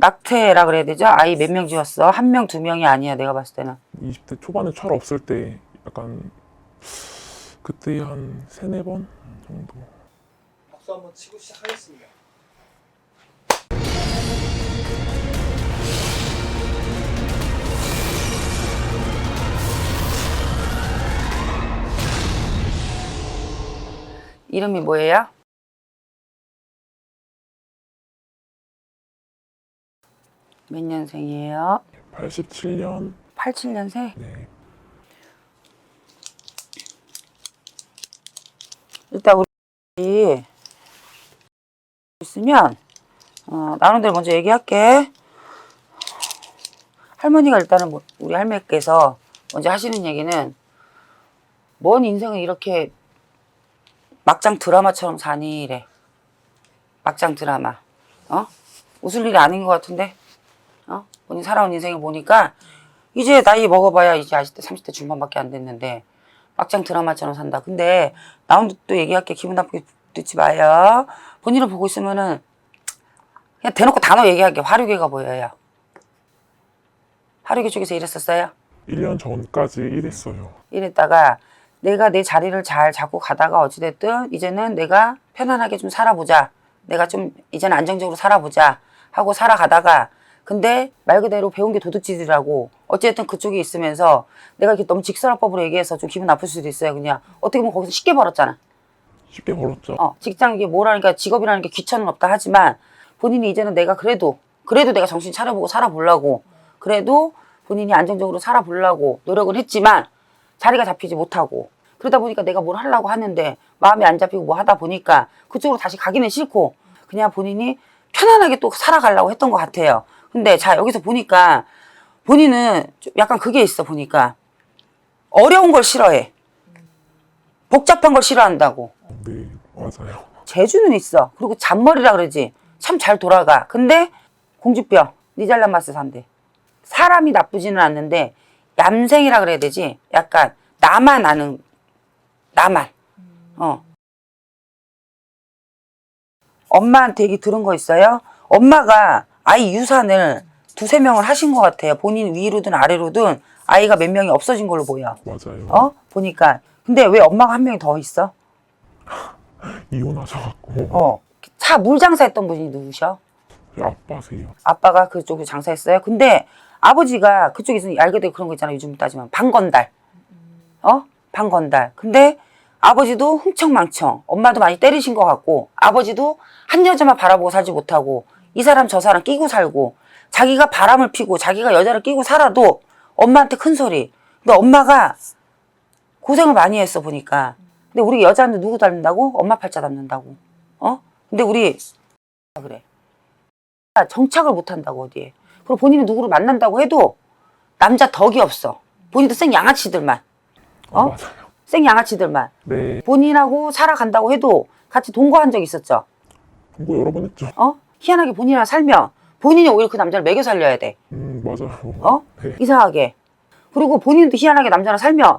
낙태라 그래야 되죠? 아이 몇 명 지웠어? 한 명, 두 명이 아니야, 내가 봤을 때는. 20대 초반에 철 없을 때 약간 그때 한 세네 번 정도. 박수 한번 치고 시작하겠습니다. 이름이 뭐예요? 몇 년생이에요? 87년 87년생? 네. 일단 우리 있으면 어, 나름대로 먼저 얘기할게. 할머니가 일단은 뭐- 우리 할머니께서 먼저 하시는 얘기는 뭔 인생을 이렇게 막장 드라마처럼 사니래. 막장 드라마. 어? 웃을 일이 아닌 것 같은데? 어? 본인 살아온 인생을 보니까 이제 나이 먹어봐야 이제 20대, 30대 중반밖에 안 됐는데 막장 드라마처럼 산다. 근데 나 혼자 또 얘기할게. 기분 나쁘게 듣지 마요. 본인을 보고 있으면은 그냥 대놓고 단어 얘기할게. 화류계가 보여요. 화류계 쪽에서 일했었어요? 1년 전까지 일했어요. 이랬다가 내가 내 자리를 잘 잡고 가다가 어찌됐든 이제는 내가 편안하게 좀 살아보자. 내가 좀 이제는 안정적으로 살아보자 하고 살아가다가 근데 말 그대로 배운 게 도둑질이라고 어쨌든 그쪽에 있으면서 내가 이렇게 너무 직설화법으로 얘기해서 좀 기분 나쁠 수도 있어요. 그냥 어떻게 보면 거기서 쉽게 벌었잖아. 쉽게 벌었죠. 어, 직장 이게 뭐라니까 직업이라는 게 귀천은 없다 하지만 본인이 이제는 내가 그래도 그래도 내가 정신 차려보고 살아보려고 그래도 본인이 안정적으로 살아보려고 노력을 했지만 자리가 잡히지 못하고 그러다 보니까 내가 뭘 하려고 하는데 마음이 안 잡히고 뭐 하다 보니까 그쪽으로 다시 가기는 싫고 그냥 본인이 편안하게 또 살아가려고 했던 것 같아요. 근데 자 여기서 보니까 본인은 좀 약간 그게 있어 보니까 어려운 걸 싫어해. 복잡한 걸 싫어한다고. 네, 맞아요. 재주는 있어. 그리고 잔머리라 그러지. 참 잘 돌아가. 근데 공주병, 니 잘난 맛을 산대. 사람이 나쁘지는 않는데 얌생이라 그래야 되지. 약간 나만 아는 나만. 어. 엄마한테 얘기 들은 거 있어요? 엄마가 아이 유산을 두세 명을 하신 것 같아요. 본인 위로든 아래로든 아이가 몇 명이 없어진 걸로 보여. 맞아요. 어? 보니까. 근데 왜 엄마가 한 명이 더 있어? 이혼하셔갖고 어. 차 물장사 했던 분이 누구셔? 아빠세요. 아빠가 그쪽에 장사했어요. 근데 아버지가 그쪽에서 알게 되고 그런 거 있잖아. 요즘 따지면 방건달. 어? 방건달. 근데 아버지도 흥청망청. 엄마도 많이 때리신 것 같고 아버지도 한 여자만 바라보고 살지 못하고 이 사람 저 사람 끼고 살고 자기가 바람을 피고 자기가 여자를 끼고 살아도 엄마한테 큰 소리. 근데 엄마가 고생을 많이 했어 보니까. 근데 우리 여자한테 누구 닮는다고? 엄마 팔자 닮는다고. 어? 근데 우리 그래. 정착을 못 한다고 어디에. 그리고 본인이 누구를 만난다고 해도 남자 덕이 없어. 본인도 생 양아치들만. 어? 맞아요. 생 양아치들만. 네, 본인하고 살아간다고 해도 같이 동거한 적 있었죠. 공부 여러 번 했죠. 어? 희한하게 본인이랑 살면 본인이 오히려 그 남자를 먹여 살려야 돼. 음, 맞아요. 어? 네. 이상하게. 그리고 본인도 희한하게 남자랑 살면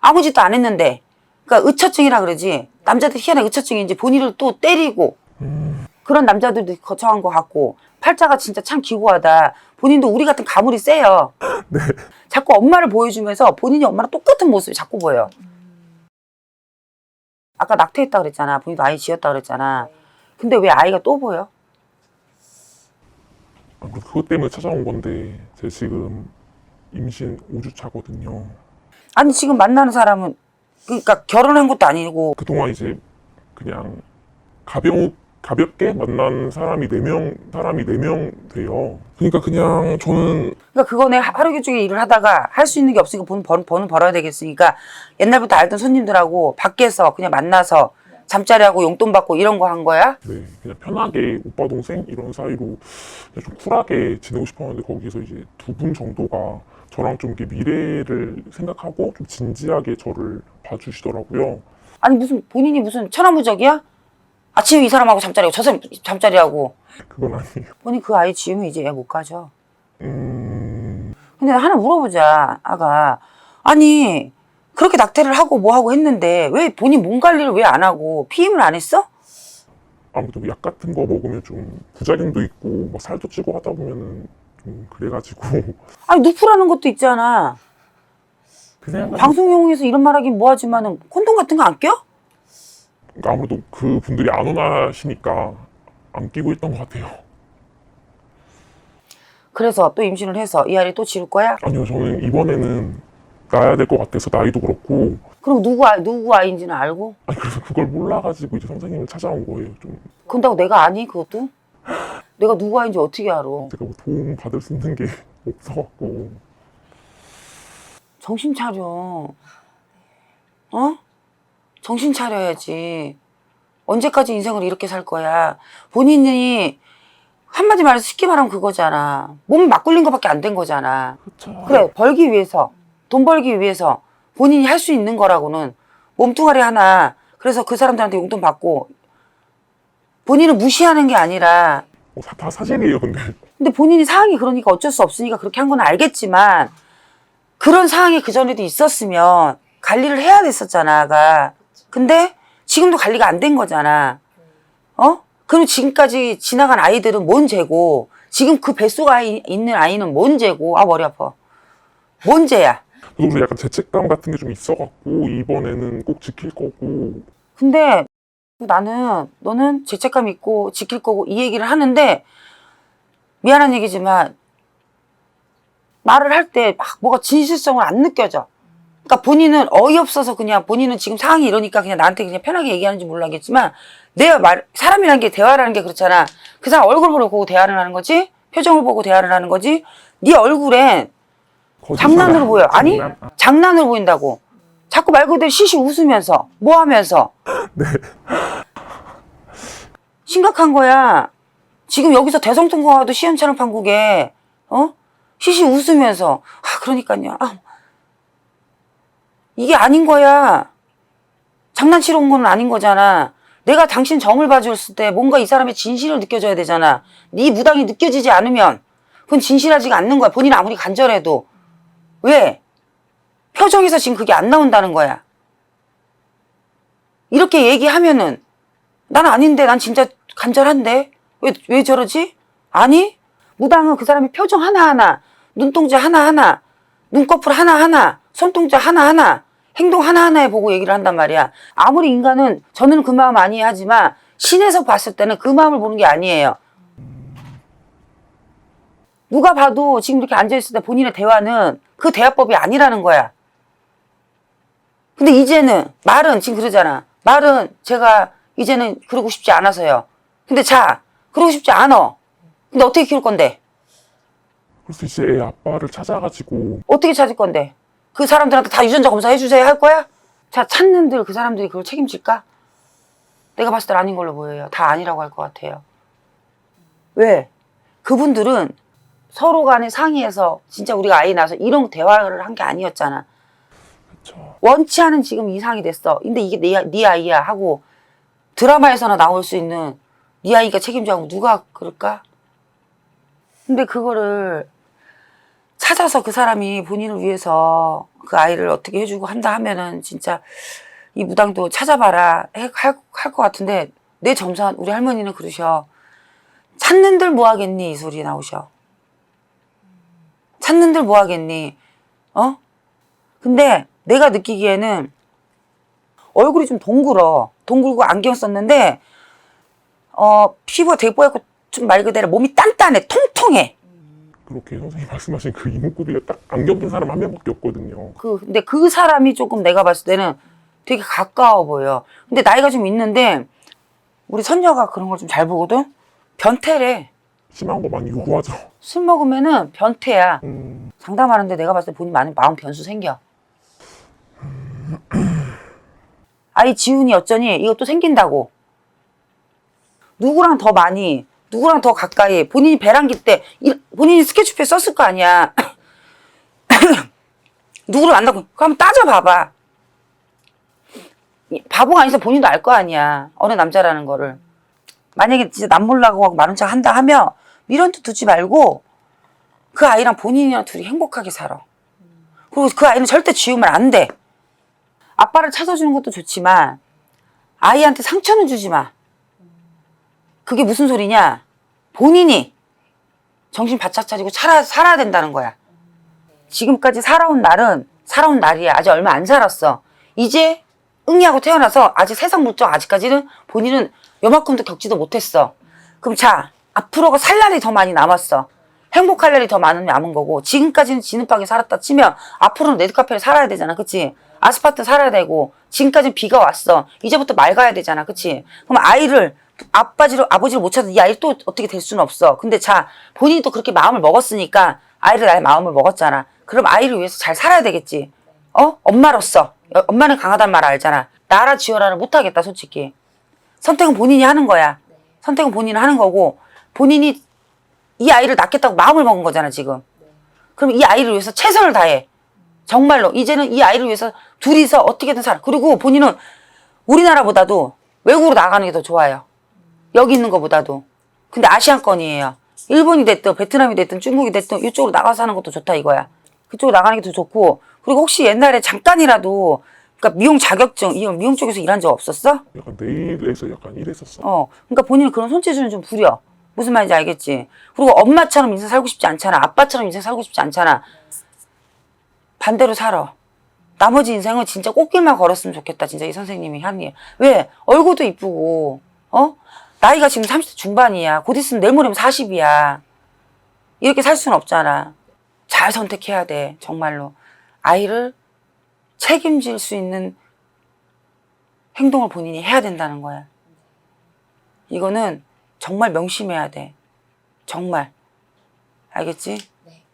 아무 짓도 안 했는데 그러니까 의처증이라 그러지. 남자들 희한하게 의처증인지 본인을 또 때리고 음, 그런 남자들도 거쳐간 것 같고 팔자가 진짜 참 기구하다. 본인도 우리 같은 가물이 세요. 네. 자꾸 엄마를 보여주면서 본인이 엄마랑 똑같은 모습이 자꾸 보여. 아까 낙태했다 그랬잖아. 본인도 아이 지었다 그랬잖아. 근데 왜 아이가 또 보여? 아, 그- 그것 때문에 찾아온 건데 제가 지금 임신 5주 차거든요. 아니 지금 만나는 사람은 그러니까 결혼한 것도 아니고 그동안 이제 그냥 가벼 가볍게 만난 사람이 네 명 사람이 네 명 돼요. 그러니까 그냥 저는 그러니까 그거네 하루 종일 일을 하다가 할 수 있는 게 없으니까 번, 번, 번은 벌어야 되겠으니까 옛날부터 알던 손님들하고 밖에서 그냥 만나서 잠자리하고 용돈 받고 이런 거 한 거야? 네, 그냥 편하게 오빠 동생 이런 사이로 그냥 좀 쿨하게 지내고 싶었는데 거기서 이제 두 분 정도가 저랑 좀 이렇게 미래를 생각하고 좀 진지하게 저를 봐주시더라고요. 아니 무슨 본인이 무슨 천하무적이야? 아침에 이 사람하고 잠자리하고 저 사람 잠자리하고 그건 아니에요. 본인 그 아이 지으면 이제 얘못 가죠. 음, 근데 하나 물어보자 아가 아니 그렇게 낙태를 하고 뭐 하고 했는데 왜 본인 몸 관리를 왜 안 하고 피임을 안 했어? 아무래도 약 같은 거 먹으면 좀 부작용도 있고 뭐 살도 찌고 하다 보면은 좀 그래가지고 아니 누프라는 것도 있잖아. 그 생각 방송용에서 이런 말하긴 뭐하지만은 콘돔 같은 거 안 껴? 그러니까 아무래도 그 분들이 안 원하시니까 안 끼고 있던 것 같아요. 그래서 또 임신을 해서 이 아이를 또 지울 거야? 아니요, 저는 이번에는 낳아야 될 것 같아서 나이도 그렇고 그럼 누구 아이 누구 아이인지는 알고? 아니 그래서 그걸 몰라가지고 이제 선생님을 찾아온 거예요. 좀 그런다고 내가 아니 그것도? 내가 누구 아이인지 어떻게 알아? 제가 뭐 도움 받을 수 있는 게 없어갖고 정신 차려. 어? 정신 차려야지. 언제까지 인생을 이렇게 살 거야? 본인이 한마디 말해서 쉽게 말하면 그거잖아. 몸 맞굴린 거밖에 안 된 거잖아. 그렇죠. 그래, 벌기 위해서, 돈 벌기 위해서 본인이 할 수 있는 거라고는 몸뚱아리 하나, 그래서 그 사람들한테 용돈 받고, 본인은 무시하는 게 아니라, 어, 다, 다 사실이에요, 근데 근데 본인이 상황이 그러니까 어쩔 수 없으니까 그렇게 한 건 알겠지만, 그런 상황이 그전에도 있었으면 관리를 해야 됐었잖아,가. 근데 지금도 관리가 안 된 거잖아. 어? 그럼 지금까지 지나간 아이들은 뭔 죄고, 지금 그 뱃속 아이 있는 아이는 뭔 죄고, 아, 머리 아파. 뭔 죄야? 그래서 약간 죄책감 같은 게 좀 있어갖고 이번에는 꼭 지킬 거고 근데 나는 너는 죄책감 있고 지킬 거고 이 얘기를 하는데 미안한 얘기지만 말을 할 때 막 뭐가 진실성을 안 느껴져. 그러니까 본인은 어이없어서 그냥 본인은 지금 상황이 이러니까 그냥 나한테 그냥 편하게 얘기하는지 몰라겠지만 내가 말 사람이라는 게 대화라는 게 그렇잖아. 그 사람 얼굴 보고 대화를 하는 거지. 표정을 보고 대화를 하는 거지. 네 거짓말 장난으로 보여. 아니 장난. 장난으로 보인다고. 자꾸 말 그대로 시시 웃으면서 뭐 하면서. 심각한 거야. 지금 여기서 대성통곡하도 시험처럼 판국에 어 시시 웃으면서 아 그러니까요. 아, 이게 아닌 거야. 장난치러 온 건 아닌 거잖아. 내가 당신 점을 봐줬을 때 뭔가 이 사람의 진실을 느껴져야 되잖아. 네 무당이 느껴지지 않으면 그건 진실하지가 않는 거야. 본인 아무리 간절해도. 왜? 표정에서 지금 그게 안 나온다는 거야. 이렇게 얘기하면은 난 아닌데 난 진짜 간절한데 왜, 왜 저러지? 아니 무당은 그 사람의 표정 하나하나 눈동자 하나하나 눈꺼풀 하나하나 손동자 하나하나 행동 하나하나에 보고 얘기를 한단 말이야 아무리 인간은 저는 그 마음 아니에요 하지만 신에서 봤을 때는 그 마음을 보는 게 아니에요 누가 봐도 지금 이렇게 앉아있을 때 본인의 대화는 그 대화법이 아니라는 거야 근데 이제는 말은 지금 그러잖아. 말은 제가 이제는 그러고 싶지 않아서요. 근데 자, 그러고 싶지 않어. 근데 어떻게 키울 건데? 그래서 이제 애 아빠를 찾아가지고 어떻게 찾을 건데? 그 사람들한테 다 유전자 검사 해주세요 할 거야? 자, 찾는들 그 사람들이 그걸 책임질까? 내가 봤을 때 아닌 걸로 보여요. 다 아니라고 할 것 같아요. 왜? 그분들은 서로 간에 상의해서 진짜 우리가 아이 낳아서 이런 대화를 한 게 아니었잖아. 그쵸. 원치 않은 지금 이상이 됐어. 근데 이게 네, 네 아이야 하고 드라마에서나 나올 수 있는 네 아이가 책임져 하고 누가 그럴까? 근데 그거를 찾아서 그 사람이 본인을 위해서 그 아이를 어떻게 해주고 한다 하면은 진짜 이 무당도 찾아봐라 할것 같은데 내 점사 우리 할머니는 그러셔. 찾는들 뭐 하겠니 이 소리 나오셔. 찾는들 뭐 하겠니? 어? 근데 내가 느끼기에는 얼굴이 좀 동글어. 동글고 안경 썼는데, 어, 피부가 되게 뽀얗고 좀 말 그대로 몸이 단단해. 통통해. 그렇게 선생님 말씀하신 그 이목구비가 딱 안경 낀 사람 한 명밖에 없거든요. 그, 근데 그 사람이 조금 내가 봤을 때는 되게 가까워 보여. 근데 나이가 좀 있는데, 우리 선녀가 그런 걸 좀 잘 보거든? 변태래. 심한 거 많이 요구하죠. 술 먹으면은 변태야. 음, 장담하는데 내가 봤을 때 본인 많은 마음 변수 생겨. 아이 지훈이 어쩌니 이것도 생긴다고. 누구랑 더 많이, 누구랑 더 가까이, 본인이 배란기 때, 이- 본인이 스케치표에 썼을 거 아니야. 누구를 만나고, 그럼 따져봐봐. 이 바보가 아니서 본인도 알 거 아니야. 어느 남자라는 거를. 만약에 진짜 남몰라고 하고 마른 척 한다 하면 미련도 두지 말고 그 아이랑 본인이랑 둘이 행복하게 살아. 그리고 그 아이는 절대 지우면 안 돼. 아빠를 찾아주는 것도 좋지만 아이한테 상처는 주지 마. 그게 무슨 소리냐? 본인이 정신 바짝 차리고 살아, 살아야 된다는 거야. 지금까지 살아온 날은 살아온 날이야. 아직 얼마 안 살았어. 이제 응이하고 태어나서 아직 세상 물정 아직까지는 본인은 요만큼도 겪지도 못했어. 그럼 자, 앞으로가 살 날이 더 많이 남았어. 행복할 날이 더 많은 남은 거고 지금까지는 지는방에 살았다 치면 앞으로는 레드카페를 살아야 되잖아. 그치? 아스파트 살아야 되고 지금까지 비가 왔어. 이제부터 맑아야 되잖아. 그치? 그럼 아이를 아빠지로 아버지를 못 찾아 이 아이 또 어떻게 될 수는 없어. 근데 자 본인이 또 그렇게 마음을 먹었으니까 아이를 나의 마음을 먹었잖아. 그럼 아이를 위해서 잘 살아야 되겠지. 어? 엄마로서 어, 엄마는 강하단 말 알잖아. 나라 지어라를 못 하겠다 솔직히. 선택은 본인이 하는 거야. 선택은 본인이 하는 거고 본인이 이 아이를 낳겠다고 마음을 먹은 거잖아 지금. 그럼 이 아이를 위해서 최선을 다해. 정말로 이제는 이 아이를 위해서 둘이서 어떻게든 살아. 그리고 본인은 우리나라보다도 외국으로 나가는 게 더 좋아요. 여기 있는 것보다도. 근데 아시안권이에요. 일본이 됐든 베트남이 됐든 중국이 됐든 이쪽으로 나가서 사는 것도 좋다 이거야. 그쪽으로 나가는 게 더 좋고 그리고 혹시 옛날에 잠깐이라도 그러니까 미용 자격증 이 미용 쪽에서 일한 적 없었어? 약간 내일에서 약간 이랬었어. 어, 그러니까 본인은 그런 손재주는 좀 부려. 무슨 말인지 알겠지? 그리고 엄마처럼 인생 살고 싶지 않잖아. 아빠처럼 인생 살고 싶지 않잖아. 반대로 살아. 나머지 인생은 진짜 꽃길만 걸었으면 좋겠다. 진짜 이 선생님이 한 일. 왜? 얼굴도 이쁘고, 어? 나이가 지금 30대 중반이야. 곧 있으면 내일 모레면 40이야. 이렇게 살 수는 없잖아. 잘 선택해야 돼. 정말로. 아이를 책임질 수 있는 행동을 본인이 해야 된다는 거야. 이거는 정말 명심해야 돼. 정말. 알겠지?